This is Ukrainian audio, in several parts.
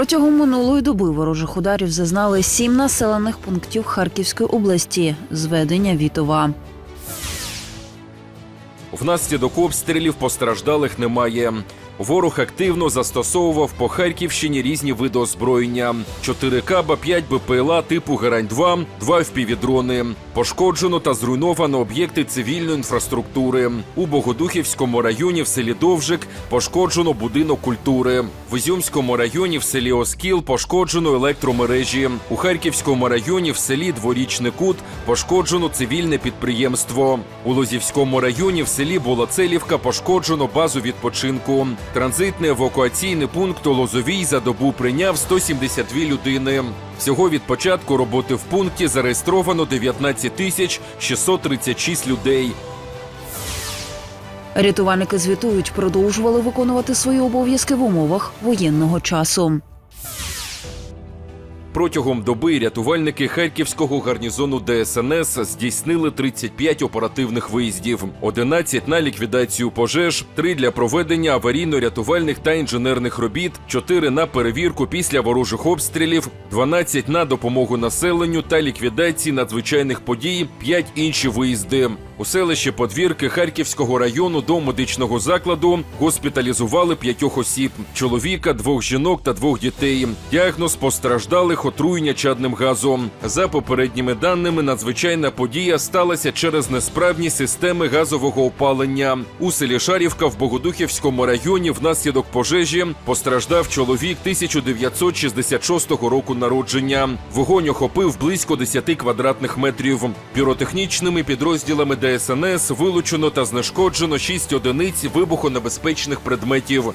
Протягом минулої доби ворожих ударів зазнали сім населених пунктів Харківської області. Зведення Вітова. Внаслідок обстрілів постраждалих немає. Ворог активно застосовував по Харківщині різні види озброєння: 4 каба, 5 БПЛА типу Герань-2, 2 впівдрони. Пошкоджено та зруйновано об'єкти цивільної інфраструктури. У Богодухівському районі в селі Довжик пошкоджено будинок культури. В Ізюмському районі в селі Оскіл пошкоджено електромережі. У Харківському районі в селі Дворічний кут пошкоджено цивільне підприємство. У Лозівському районі в селі Болоцелівка пошкоджено базу відпочинку. Транзитний евакуаційний пункт у Лозовій за добу прийняв 172 людини. Всього від початку роботи в пункті зареєстровано 19 тисяч 636 людей. Рятувальники звітують, продовжували виконувати свої обов'язки в умовах воєнного часу. Протягом доби рятувальники харківського гарнізону ДСНС здійснили 35 оперативних виїздів, 11 на ліквідацію пожеж, 3 для проведення аварійно-рятувальних та інженерних робіт, 4 на перевірку після ворожих обстрілів, 12 на допомогу населенню та ліквідації надзвичайних подій, 5 інші виїзди. У селищі Подвірки Харківського району до медичного закладу госпіталізували п'ятьох осіб: чоловіка, двох жінок та двох дітей. Діагноз постраждалих отруєння чадним газом. За попередніми даними, надзвичайна подія сталася через несправність системи газового опалення. У селі Шарівка в Богодухівському районі внаслідок пожежі постраждав чоловік 1966 року народження. Вогонь охопив близько 10 квадратних метрів. Піротехнічними підрозділами ДСНС вилучено та знешкоджено 6 одиниць вибухонебезпечних предметів.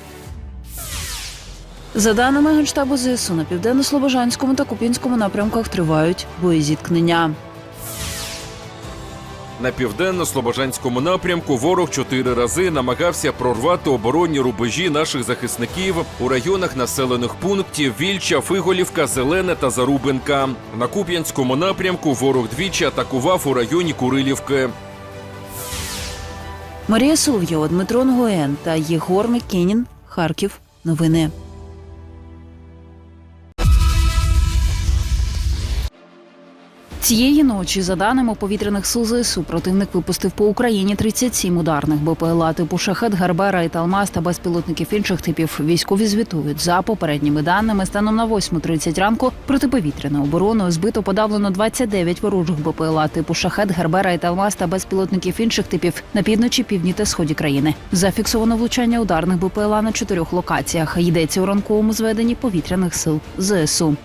За даними Генштабу ЗСУ, на південно-слобожанському та Купінському напрямках тривають боєзіткнення. На південно-слобожанському напрямку ворог чотири рази намагався прорвати оборонні рубежі наших захисників у районах населених пунктів Вільча, Фиголівка, Зелене та Зарубинка. На Куп'янському напрямку ворог двічі атакував у районі Курилівки. Марія Соловйова, Дмитро Нгоєн та Єгор Микенін. Харків. Новини. Цієї ночі, за даними повітряних сил ЗСУ, противник випустив по Україні 37 ударних БПЛА типу Шахет, Гарбера і Талмаз та безпілотників інших типів. Військові звітують за попередніми даними. Станом на 8.30 ранку протиповітряною обороною збито подавлено 29 ворожих БПЛА типу Шахет, Гарбера і Талмаз та безпілотників інших типів на півночі, півдні та сході країни. Зафіксовано влучання ударних БПЛА на чотирьох локаціях. Йдеться у ранковому зведенні повітряних сил ЗСУ.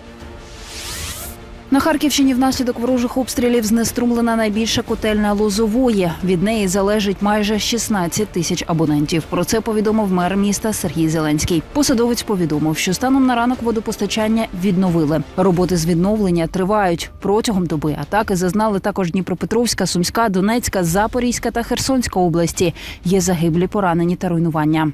На Харківщині внаслідок ворожих обстрілів знеструмлена найбільша котельня Лозової. Від неї залежить майже 16 тисяч абонентів. Про це повідомив мер міста Сергій Зеленський. Посадовець повідомив, що станом на ранок водопостачання відновили. Роботи з відновлення тривають протягом доби. Атаки зазнали також Дніпропетровська, Сумська, Донецька, Запорізька та Херсонська області. Є загиблі, поранені та руйнування.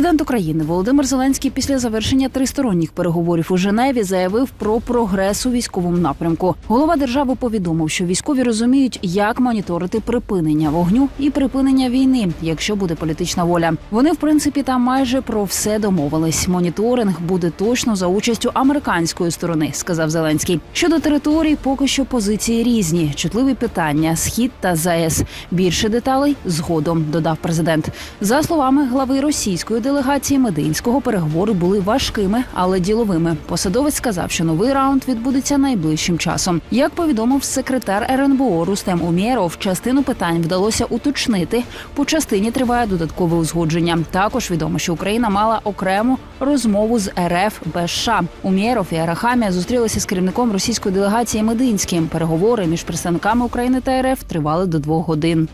Президент України Володимир Зеленський після завершення тристоронніх переговорів у Женеві заявив про прогрес у військовому напрямку. Голова держави повідомив, що військові розуміють, як моніторити припинення вогню і припинення війни, якщо буде політична воля. Вони, в принципі, там майже про все домовились. Моніторинг буде точно за участю американської сторони, сказав Зеленський. Щодо територій, поки що позиції різні. Чутливі питання, схід та ЗАЕС. Більше деталей згодом додав президент. За словами глави російської делегації Мединського, переговори були важкими, але діловими. Посадовець сказав, що новий раунд відбудеться найближчим часом. Як повідомив секретар РНБО Рустем Умєров, частину питань вдалося уточнити. По частині триває додаткове узгодження. Також відомо, що Україна мала окрему розмову з РФ без США. Умєров і Арахамія зустрілися з керівником російської делегації Мединським. Переговори між представниками України та РФ тривали до двох годин.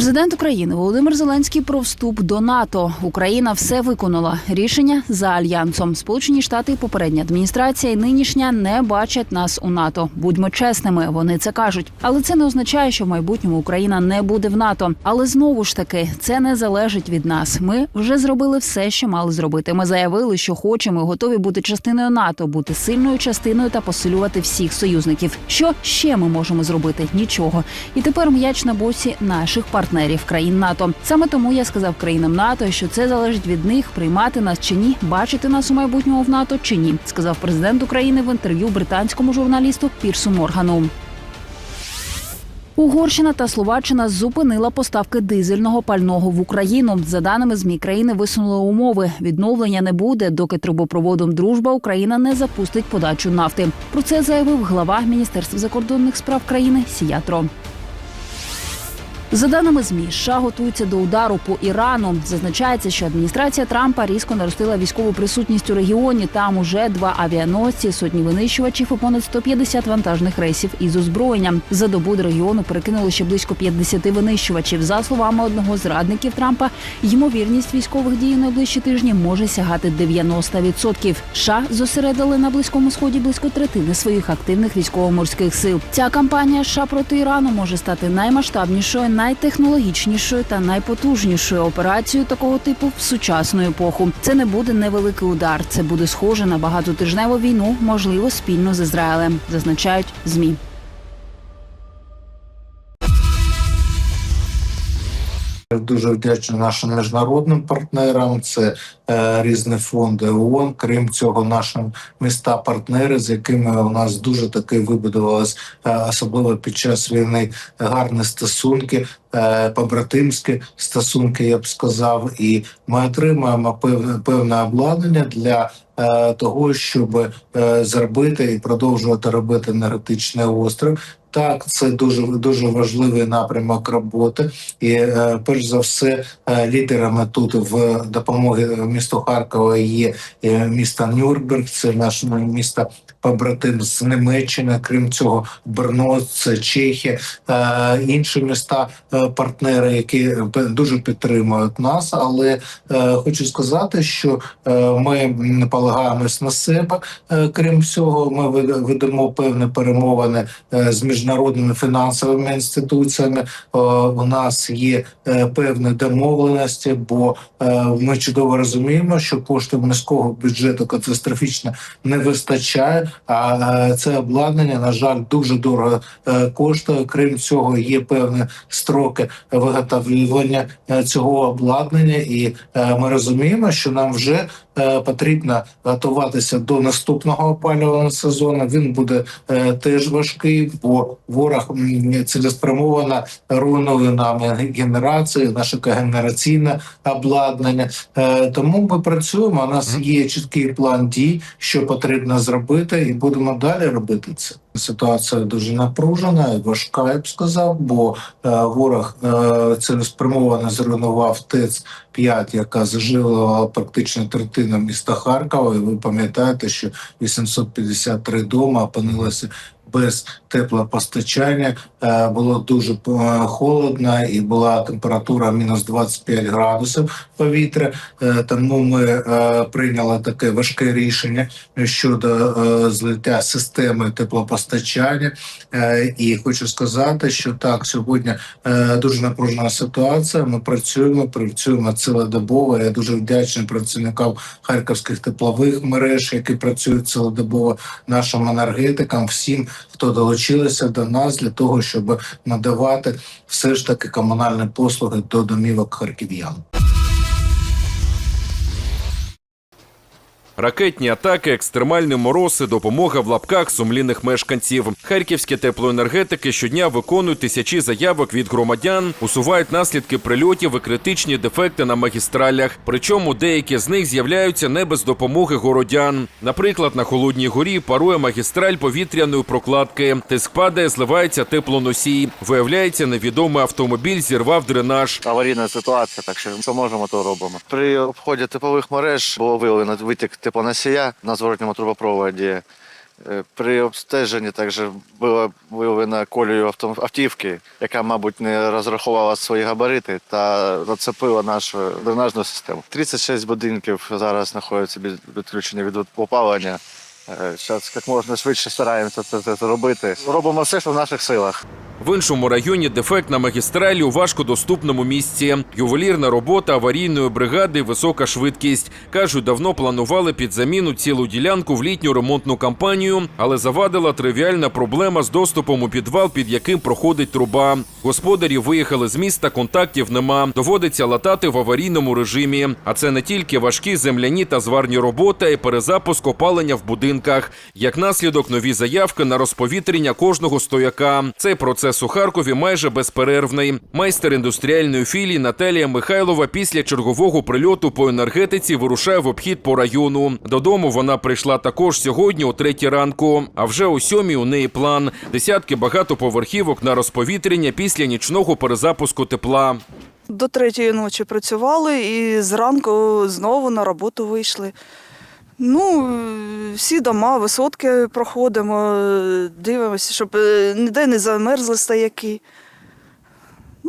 Президент України Володимир Зеленський про вступ до НАТО. Україна все виконала. Рішення за альянсом. Сполучені Штати, попередня адміністрація і нинішня не бачать нас у НАТО. Будьмо чесними, вони це кажуть. Але це не означає, що в майбутньому Україна не буде в НАТО. Але знову ж таки, це не залежить від нас. Ми вже зробили все, що мали зробити. Ми заявили, що хочемо, і готові бути частиною НАТО, бути сильною частиною та посилювати всіх союзників. Що ще ми можемо зробити? Нічого. І тепер м'яч на боці наших партнерів партнерів країн НАТО. Саме тому я сказав країнам НАТО, що це залежить від них приймати нас чи ні, бачити нас у майбутньому в НАТО чи ні, сказав президент України в інтерв'ю британському журналісту Пірсу Моргану. Угорщина та Словаччина зупинила поставки дизельного пального в Україну. За даними змі країни висунули умови. Відновлення не буде, доки трубопроводом Дружба Україна не запустить подачу нафти. Про це заявив глава Міністерства закордонних справ країни Сіятро. За даними ЗМІ, США готується до удару по Ірану. Зазначається, що адміністрація Трампа різко наростила військову присутність у регіоні. Там уже два авіаносці, сотні винищувачів і понад 150 вантажних рейсів із озброєнням. За добу до регіону перекинули ще близько 50 винищувачів. За словами одного з радників Трампа, ймовірність військових дій найближчі тижні може сягати 90%. США зосередили на близькому сході близько третини своїх активних військово-морських сил. Ця кампанія США проти Ірану може стати наймасштабнішою, найтехнологічнішою та найпотужнішою операцією такого типу в сучасну епоху. Це не буде невеликий удар. Це буде схоже на багатотижневу війну, можливо, спільно з Ізраїлем, зазначають змі. Дуже вдячний нашим міжнародним партнерам. Це е, різні фонди ООН. Крім цього, наші міста-партнери, з якими у нас дуже таки вибудувалось, е, особливо під час війни, гарні стосунки, е, побратимські стосунки, я б сказав. І ми отримаємо певне певне обладнання для. е, Того щоб е, зробити і продовжувати робити енергетичний острів, так це дуже дуже важливий напрямок роботи, і е, перш за все е, лідерами тут в допомоги місту Харкова є е, місто Нюрнберг, це наше місто побратим з Німеччини. Крім цього, Брно, це Чехія, е, інші міста е, партнери, які дуже підтримують нас. Але е, хочу сказати, що ми не полагаємось на себе. Крім всього, ми вед- ведемо певні перемовини з міжнародними фінансовими інституціями. У нас є певні домовленості, бо ми чудово розуміємо, що коштів міського бюджету катастрофічно не вистачає. А е, це обладнання, на жаль, дуже дорого е, коштує. Крім цього, є певні строки виготовлення е, цього обладнання, і ми розуміємо, що нам вже потрібно готуватися до наступного опалювального сезону. Він буде теж важкий, бо ворог цілеспрямовано руйнує нам генерації, наше когенераційне обладнання. Тому ми працюємо. У нас є чіткий план дій, що потрібно зробити, і будемо далі робити це. Ситуація дуже напружена і важка, я б сказав, бо е, ворог е, цілеспрямовано зруйнував ТЕЦ 5 яка заживала практично третину міста Харкова. І ви пам'ятаєте, що 853 дома опинилися без теплопостачання. Е, Було дуже е, холодно і була температура мінус 25 градусів повітря. Е, Тому ми прийняли таке важке рішення щодо злиття системи теплопостачання. І хочу сказати, що так сьогодні дуже напружена ситуація. Ми працюємо, працюємо цілодобово. Я дуже вдячний працівникам харківських теплових мереж, які працюють цілодобово, нашим енергетикам, всім, хто долучилися до нас для того, щоб надавати все ж таки комунальні послуги до домівок харків'ян. Ракетні атаки, екстремальні морози, допомога в лапках сумлінних мешканців. Харківські теплоенергетики щодня виконують тисячі заявок від громадян, усувають наслідки прильотів і критичні дефекти на магістралях. Причому деякі з них з'являються не без допомоги городян. Наприклад, на холодній горі парує магістраль повітряної прокладки. Тиск падає, зливається теплоносій. Виявляється, невідомий автомобіль зірвав дренаж. аварійна ситуація, так що що можемо, то робимо. При обході теплових мереж було виявлено витік теплоносія на зворотньому трубопроводі. Е, При обстеженні також була виявлена колію автівки, яка, мабуть, не розрахувала свої габарити та зацепила нашу дренажну систему. 36 будинків зараз знаходяться від відключення від опалення. Зараз як можна швидше стараємося це, зробити. Робимо все, що в наших силах. В іншому районі дефект на магістралі у важкодоступному місці. Ювелірна робота аварійної бригади, висока швидкість. Кажуть, давно планували під заміну цілу ділянку в літню ремонтну кампанію, але завадила тривіальна проблема з доступом у підвал, під яким проходить труба. Господарі виїхали з міста, контактів нема. Доводиться латати в аварійному режимі. А це не тільки важкі земляні та зварні роботи, а й перезапуск опалення в будинках. Як наслідок, нові заявки на розповітрення кожного стояка. Цей процес у Харкові майже безперервний. Майстер індустріальної філії Наталія Михайлова після чергового прильоту по енергетиці вирушає в обхід по району. Додому вона прийшла також сьогодні о третій ранку. А вже о сьомій у неї план: десятки багатоповерхівок на розповітрення після нічного перезапуску тепла. До третьої ночі працювали і зранку знову на роботу вийшли. Ну, всі дома, висотки проходимо, дивимося, щоб е, ніде не замерзли стояки.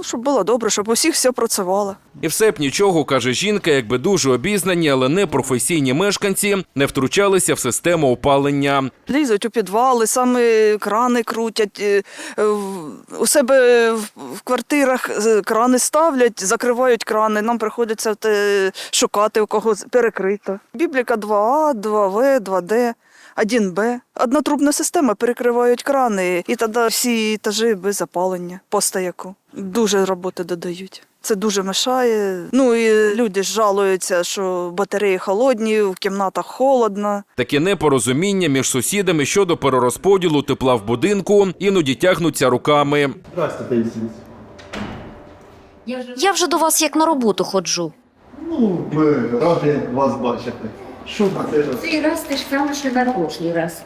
Ну, щоб було добре, щоб у всіх все працювало. І все б нічого, каже жінка, якби дуже обізнані, але не професійні мешканці не втручалися в систему опалення. Лізуть у підвали, саме крани крутять. е, е, У себе в квартирах е, крани ставлять, закривають крани. Нам приходиться шукати, у кого перекрито. Бібліка 2А, 2В, 2Д. 1Б. Однотрубна система перекривають крани, і тоді всі етажі без опалення по стояку. Дуже роботи додають. Це дуже мешає. Ну і люди ж жалуються, що батареї холодні, в кімнатах холодно. Таке непорозуміння між сусідами щодо перерозподілу тепла в будинку іноді тягнуться руками. Я вже до вас як на роботу ходжу. Ну, ми раді вас бачити. Що таке? Цей раз ти ж саме, що на прошлий раз.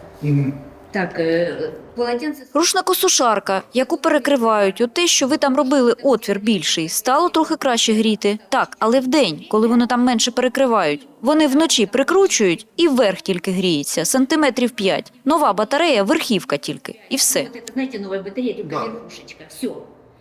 Так, е, полотенце... Рушникосушарка, яку перекривають, у те, що ви там робили отвір більший, стало трохи краще гріти. Так, але вдень, коли вони там менше перекривають, вони вночі прикручують і вверх тільки гріється, сантиметрів 5. Нова батарея, верхівка тільки. І все. Вот это, знаете, новая батарея, только верхушечка. Все.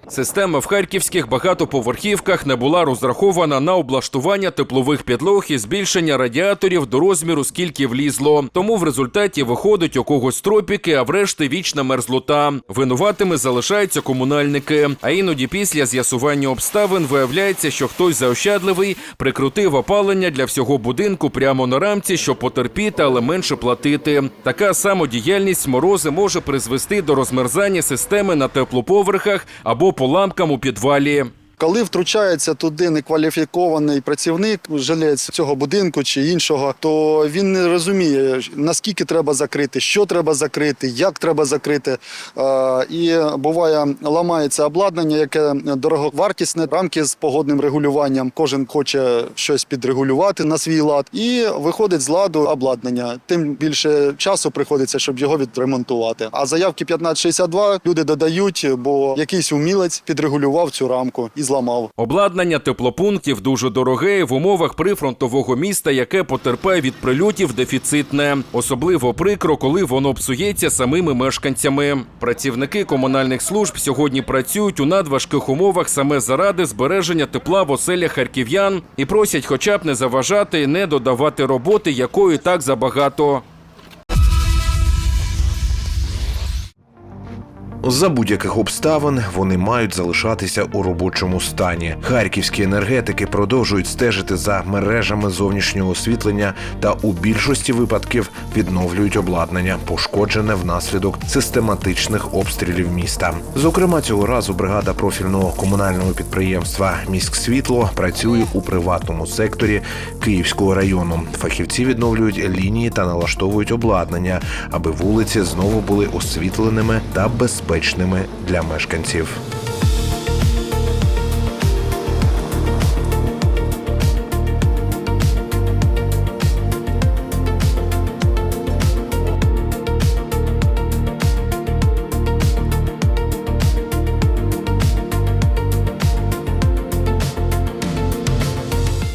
Система в харківських багатоповерхівках не була розрахована на облаштування теплових підлог і збільшення радіаторів до розміру, скільки влізло. Тому в результаті виходить у когось тропіки, а врешті вічна мерзлота. Винуватими залишаються комунальники. А іноді після з'ясування обставин виявляється, що хтось заощадливий прикрутив опалення для всього будинку прямо на рамці, щоб потерпіти, але менше платити. Така самодіяльність морози може призвести до розмерзання системи на теплоповерхах або поламкам у підвалі. Коли втручається туди некваліфікований працівник, жилець цього будинку чи іншого, то він не розуміє, наскільки треба закрити, що треба закрити, як треба закрити. Е, І буває, ламається обладнання, яке дороговартісне, рамки з погодним регулюванням. Кожен хоче щось підрегулювати на свій лад, і виходить з ладу обладнання. Тим більше часу приходиться, щоб його відремонтувати. А заявки 1562 люди додають, бо якийсь умілець підрегулював цю рамку і зламав. Обладнання теплопунктів дуже дороге в умовах прифронтового міста, яке потерпає від прильотів, дефіцитне. Особливо прикро, коли воно псується самими мешканцями. Працівники комунальних служб сьогодні працюють у надважких умовах саме заради збереження тепла в оселях харків'ян і просять, хоча б не заважати не додавати роботи, якої так забагато. За будь-яких обставин вони мають залишатися у робочому стані. Харківські енергетики продовжують стежити за мережами зовнішнього освітлення та у більшості випадків відновлюють обладнання, пошкоджене внаслідок систематичних обстрілів міста. Зокрема, цього разу бригада профільного комунального підприємства Міськсвітло працює у приватному секторі Київського району. Фахівці відновлюють лінії та налаштовують обладнання, аби вулиці знову були освітленими та безпечними для мешканців.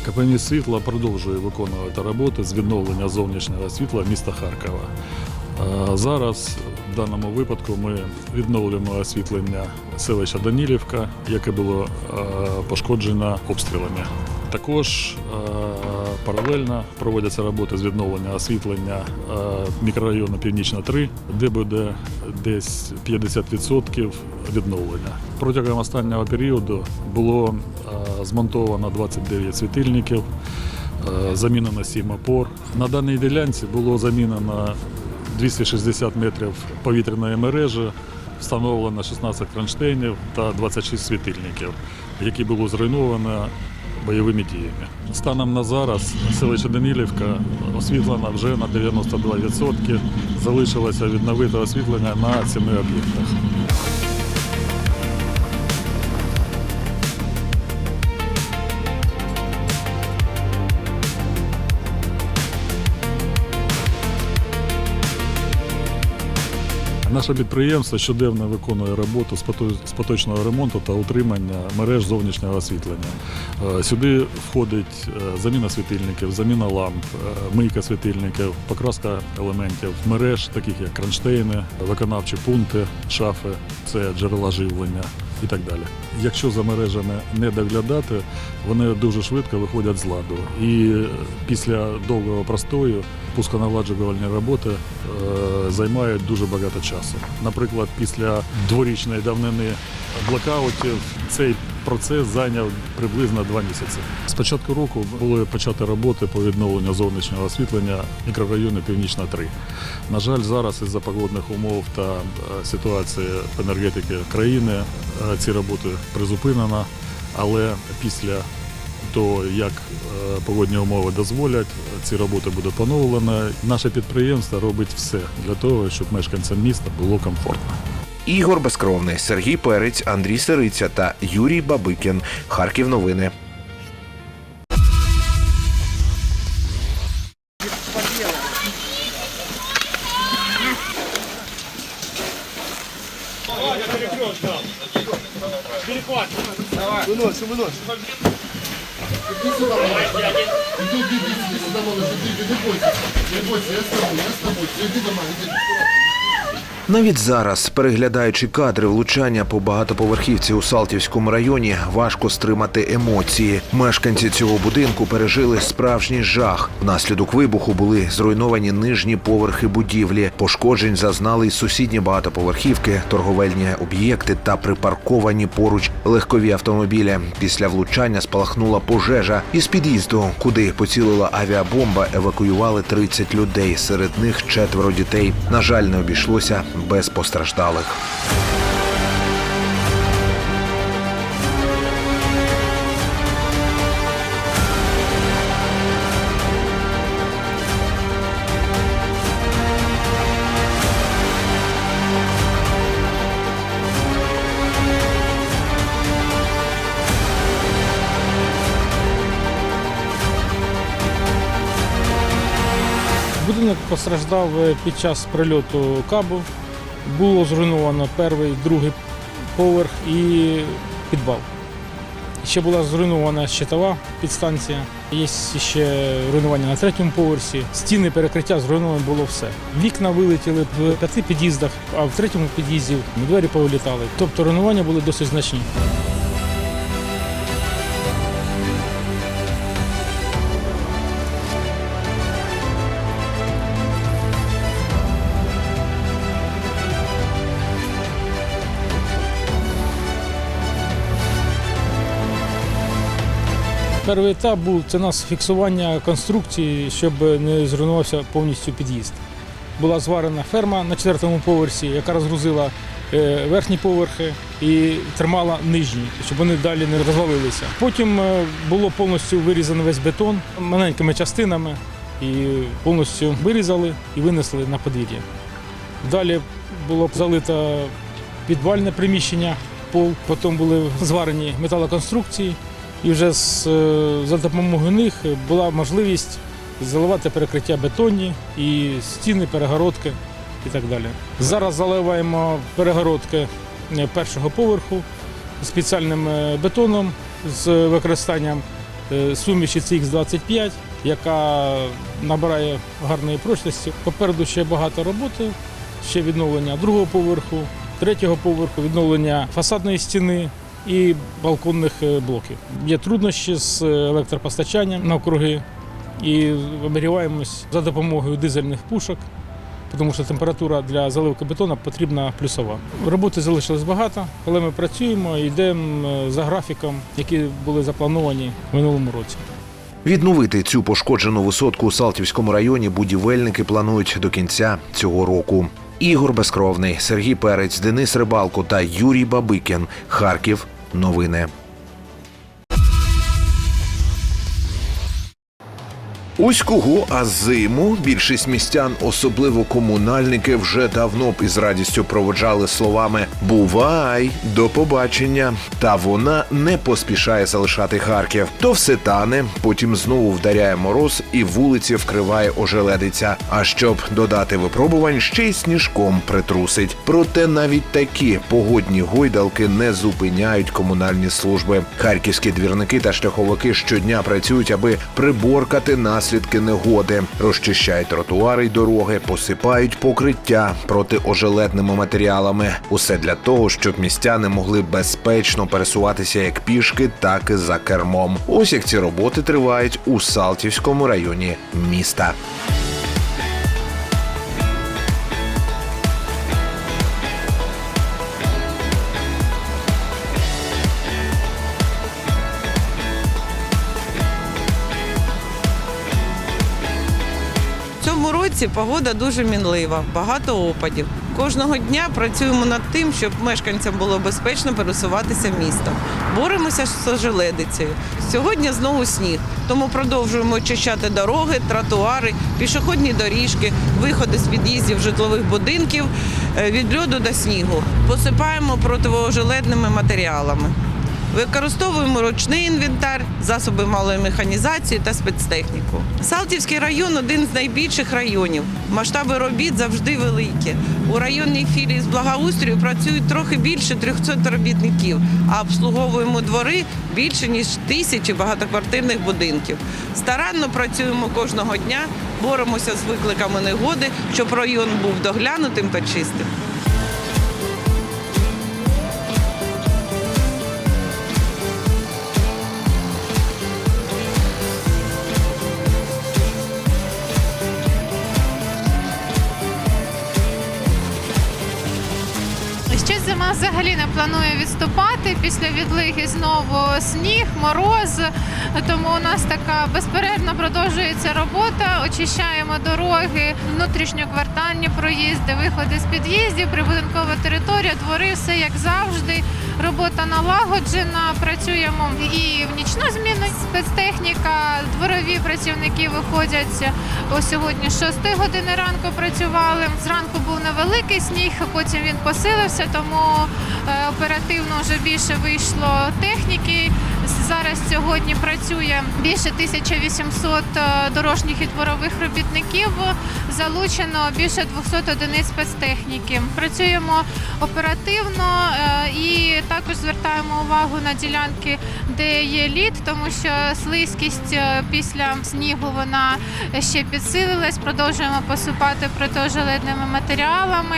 КП світла продовжує виконувати роботи з відновлення зовнішнього світла міста Харкова. Е, Зараз в даному випадку ми відновлюємо освітлення селища Данілівка, яке було е, пошкоджено обстрілами. Також е, паралельно проводяться роботи з відновлення освітлення е, мікрорайону Північна 3, де буде десь 50% відновлення. Протягом останнього періоду було змонтовано 29 світильників, замінено 7 опор. На даній ділянці було замінено 260 метрів повітряної мережі, встановлено 16 кронштейнів та 26 світильників, які було зруйновано бойовими діями. Станом на зараз селище Данилівка освітлена вже на 92%. Залишилося відновити освітлення на семи об'єктах. Наше підприємство щоденно виконує роботу з поточного ремонту та утримання мереж зовнішнього освітлення. Е, Сюди входить е, заміна світильників, заміна ламп, е, мийка світильників, покраска елементів мереж, таких як кронштейни, виконавчі пункти, шафи, це джерела живлення і так далі. Якщо за мережами не доглядати, вони дуже швидко виходять з ладу. І е, після довгого простою пусконаладжувальні роботи е, займають дуже багато часу. Наприклад, після дворічної давнини блокаутів цей процес зайняв приблизно два місяці. З початку року були почати роботи по відновленню зовнішнього освітлення мікрорайону Північна 3. На жаль, зараз із-за погодних умов та е, ситуації в енергетики країни е, ці роботи призупинено, але після того, як е, погодні умови дозволять, ці роботи буде поновлено. Наше підприємство робить все для того, щоб мешканцям міста було комфортно. Ігор Безкровний, Сергій Перець, Андрій Сириця та Юрій Бабикін. Харків новини. Навіть зараз, переглядаючи кадри влучання по багатоповерхівці у Салтівському районі, важко стримати емоції. Мешканці цього будинку пережили справжній жах. Внаслідок вибуху були зруйновані нижні поверхи будівлі. Пошкоджень зазнали й сусідні багатоповерхівки, торговельні об'єкти та припарковані поруч легкові автомобілі. Після влучання спалахнула пожежа. Із під'їзду, куди поцілила авіабомба, евакуювали 30 людей. Серед них четверо дітей. На жаль, не обійшлося без постраждалих. Будинок постраждав е, під час прильоту кабу. Було зруйновано перший, другий поверх і підвал. Ще була зруйнована щитова підстанція. Є ще руйнування на третьому поверсі. Стіни перекриття зруйновано було все. Вікна вилетіли в п'яти під'їздах, а в третьому під'їзді двері повилітали. Тобто руйнування були досить значні. Перший етап був це нас фіксування конструкції, щоб не зруйнувався повністю під'їзд. Була зварена ферма на четвертому поверсі, яка розгрузила е, верхні поверхи і тримала нижні, щоб вони далі не розвалилися. Потім е, було повністю вирізано весь бетон маленькими частинами і повністю вирізали і винесли на подвір'я. Далі було залито підвальне приміщення, пол, потім були зварені металоконструкції. І вже з, е, за допомогою них була можливість заливати перекриття бетонні і стіни, перегородки і так далі. Зараз заливаємо перегородки е, першого поверху спеціальним е, бетоном з використанням суміші CX25, яка набирає гарної прочності. Попереду ще багато роботи, ще відновлення другого поверху, третього поверху, відновлення фасадної стіни і балконних е, блоків. Є труднощі з е, електропостачанням навкруги, і обігріваємось за допомогою дизельних пушок, тому що температура для заливки бетону потрібна плюсова. Роботи залишилось багато, але ми працюємо і йдемо е, за графіком, які були заплановані в минулому році. Відновити цю пошкоджену висотку у Салтівському районі будівельники планують до кінця цього року. Ігор Безкровний, Сергій Перець, Денис Рибалко та Юрій Бабикін. Харків. Новини. Ось кого, а зиму більшість містян, особливо комунальники, вже давно б із радістю проводжали словами Бувай, до побачення. Та вона не поспішає залишати Харків. То все тане, потім знову вдаряє мороз і вулиці вкриває ожеледиця. А щоб додати випробувань, ще й сніжком притрусить. Проте навіть такі погодні гойдалки не зупиняють комунальні служби. Харківські двірники та шляховики щодня працюють, аби приборкати наслідки негоди, розчищають тротуари й дороги, посипають покриття протиожеледними матеріалами. Усе для того, щоб містяни могли безпечно пересуватися як пішки, так і за кермом. Ось як ці роботи тривають у Салтівському районі міста. Році погода дуже мінлива, багато опадів. Кожного дня працюємо над тим, щоб мешканцям було безпечно пересуватися містом. Боремося з ожеледицею. Сьогодні знову сніг, тому продовжуємо очищати дороги, тротуари, пішохідні доріжки, виходи з під'їздів житлових будинків е, від льоду до снігу. Посипаємо противожеледними матеріалами. Використовуємо ручний інвентар, засоби малої механізації та спецтехніку. Салтівський район один з найбільших районів. Масштаби робіт завжди великі. У районній філії з благоустрою працюють трохи більше 300 робітників, а обслуговуємо двори більше ніж тисячі багатоквартирних будинків. Старанно працюємо кожного дня, боремося з викликами негоди, щоб район був доглянутим та чистим. Відступати. Після відлиги знову сніг, мороз. Тому у нас така безперервно продовжується робота. Очищаємо дороги, внутрішньоквартальні проїзди, виходи з під'їздів, прибудинкова територія, двори, все як завжди. Робота налагоджена. Працюємо і в нічну зміну. Спецтехніка, дворові працівники виходять о сьогодні з 6 години ранку працювали. Зранку був невеликий сніг, потім він посилився, тому е, оперативно вже більше вийшло техніки. Зараз сьогодні працює більше 1800 е, дорожніх і дворових робітників. Залучено більше 200 одиниць спецтехніки. Працюємо оперативно е, і також звертаємо увагу на ділянки, де є лід, тому що слизькість е, після снігу вона ще підсилилась. Продовжуємо посипати протиожеледними матеріалами.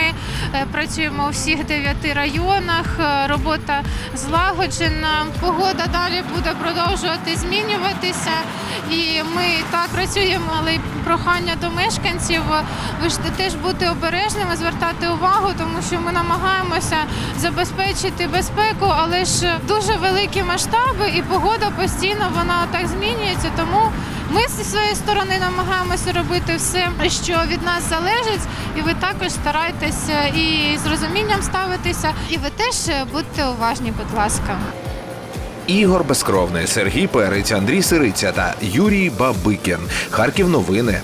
Працюємо у всіх дев'яти районах. Робота злагоджена. Погода далі буде продовжувати змінюватися. І ми так працюємо, але прохання до мешканців. Ви ж теж бути обережними, звертати увагу, тому що ми намагаємося забезпечити безпеку, але ж дуже великі масштаби, і погода постійно вона так змінюється. Тому ми зі своєї сторони намагаємося робити все, що від нас залежить, і ви також старайтеся і з розумінням ставитися. І ви теж будьте уважні, будь ласка. Ігор Безкровний, Сергій Перець, Андрій Сириця та Юрій Бабикін. Харків новини.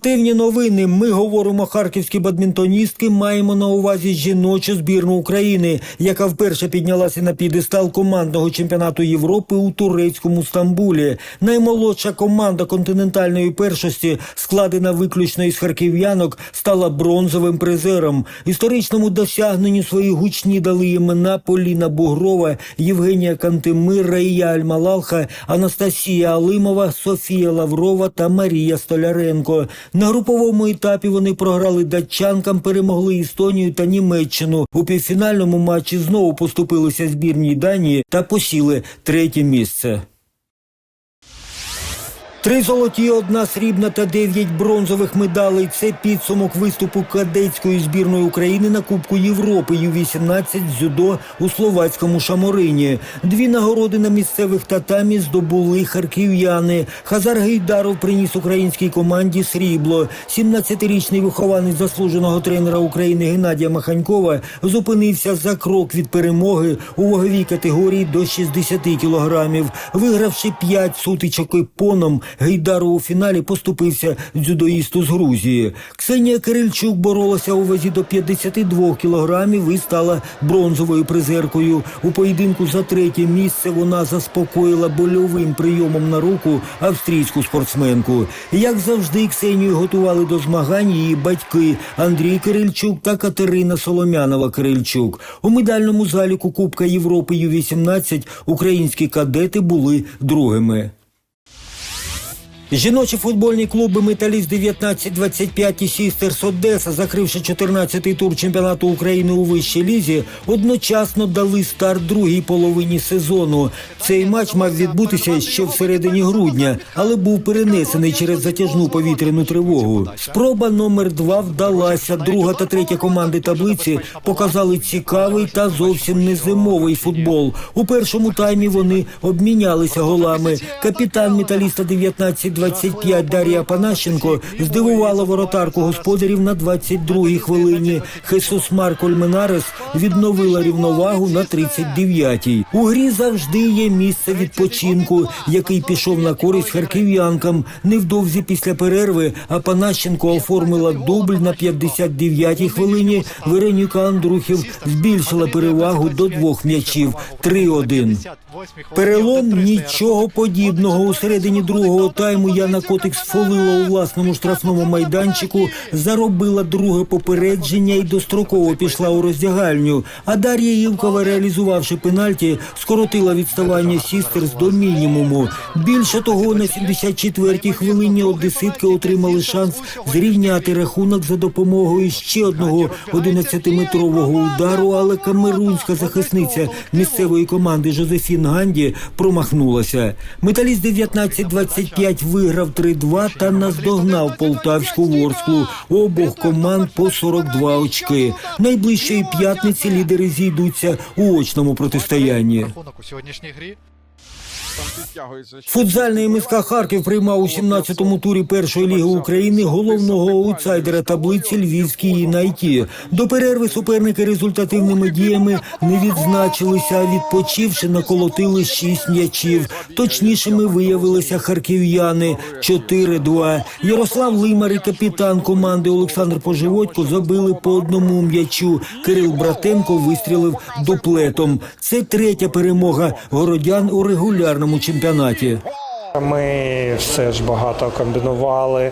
Спортивні новини. Ми говоримо харківські бадмінтоністки. Маємо на увазі жіночу збірну України, яка вперше піднялася на підестал командного чемпіонату Європи у турецькому Стамбулі. Наймолодша команда континентальної першості, складена виключно із харків'янок, стала бронзовим призером. Історичному досягненню свої гучні дали імена Поліна Бугрова, Євгенія Кантемир, Раїя Альмалалха, Анастасія Алимова, Софія Лаврова та Марія Столяренко. На груповому етапі вони програли датчанкам, перемогли Естонію та Німеччину. У півфінальному матчі знову поступилися збірній Данії та посіли третє місце. Три золоті, одна срібна та дев'ять бронзових медалей. Це підсумок виступу кадетської збірної України на Кубку Європи Ю-18 з дзюдо у словацькому Шаморині. Дві нагороди на місцевих татамі здобули харків'яни. Хазар Гейдаров приніс українській команді срібло. 17-річний вихованець заслуженого тренера України Геннадія Маханькова зупинився за крок від перемоги у ваговій категорії до 60 кілограмів. Вигравши 5 сутичок іпоном, Гейдаров у фіналі поступився дзюдоїсту з Грузії. Ксенія Кирильчук боролася у вазі до 52 кілограмів і стала бронзовою призеркою. У поєдинку за третє місце вона заспокоїла больовим прийомом на руку австрійську спортсменку. Як завжди, Ксенію готували до змагань її батьки Андрій Кирильчук та Катерина Соломянова Кирильчук. У медальному заліку Кубка Європи Ю-18 українські кадети були другими. Жіночі футбольні клуби Металіст 1925 і Сістерс Одеса, закривши 14-й тур чемпіонату України у вищій лізі, одночасно дали старт другій половині сезону. Цей матч мав відбутися ще в середині грудня, але був перенесений через затяжну повітряну тривогу. Спроба номер два вдалася. Друга та третя команди таблиці показали цікавий та зовсім не зимовий футбол. У першому таймі вони обмінялися голами. Капітан металіста 19 25 Дар'я Панащенко здивувала воротарку господарів на 22-й хвилині. Хесус Марко Ольменарес відновила рівновагу на 39-й. У грі завжди є місце відпочинку, який пішов на користь харків'янкам. Невдовзі після перерви а Панащенко оформила дубль на 59-й хвилині. Вероніка Андрухів збільшила перевагу до двох м'ячів 3-1. Перелом нічого подібного. У середині другого тайму Яна Котик сфолила у власному штрафному майданчику, заробила друге попередження і достроково пішла у роздягальню. А Дар'я Євкова, реалізувавши пенальті, скоротила відставання Сістерс до мінімуму. Більше того, на 74-й хвилині одеситки отримали шанс зрівняти рахунок за допомогою ще одного 11-метрового удару, але камерунська захисниця місцевої команди Жозефін Ганді промахнулася. Металіст 19-25 виграв 3-2 та наздогнав полтавську ворсклу. Обох команд по 42 очки. Найближчої п'ятниці лідери зійдуться у очному протистоянні. у сьогоднішній грі. Футзальний МСК Харків приймав у 17-му турі першої ліги України головного аутсайдера таблиці Львівський Юнайті. До перерви суперники результативними діями не відзначилися, а відпочивши наколотили шість м'ячів. Точнішими виявилися харків'яни 4-2. Ярослав Лимар і капітан команди Олександр Поживодько забили по одному м'ячу. Кирил Братенко вистрілив дуплетом. Це третя перемога городян у регулярному чемпіонаті чемпіонаті. Ми все ж багато комбінували,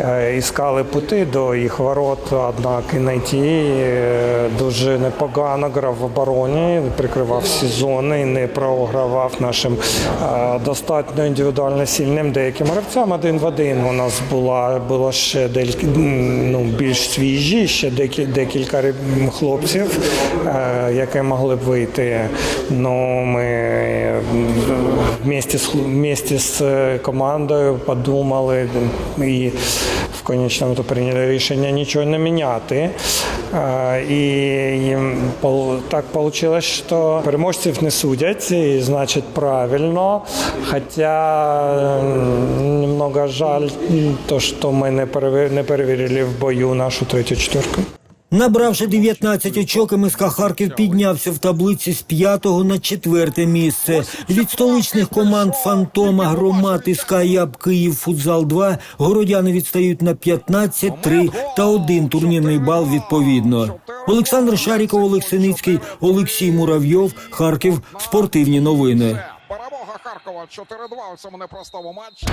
е, іскали пути до їх ворот, однак і найти е, дуже непогано грав в обороні, прикривав всі зони, не програвав нашим е, достатньо індивідуально сильним деяким гравцям один в один. У нас була було ще декілька ну, більш свіжі, ще декілька хлопців, які могли б вийти. Ну, ми вместе з, хл- вместе з командою подумали і в конечному то прийняли рішення нічого не міняти. Е, І так вийшло, що переможців не судять, і значить правильно. Хоча немного жаль, то, що ми не перевірили в бою нашу третю четверку. Набравши 19 очок, МСК Харків піднявся в таблиці з п'ятого на четверте місце. Від столичних команд Фантома, Громад і Скаяб Київ Футзал 2 городяни відстають на 15, 3 та 1 турнірний бал відповідно. Олександр Шаріков, Олег Синицький, Олексій Муравйов, Харків. Спортивні новини. Перемога Харкова 4-2 у цьому непростому матчі.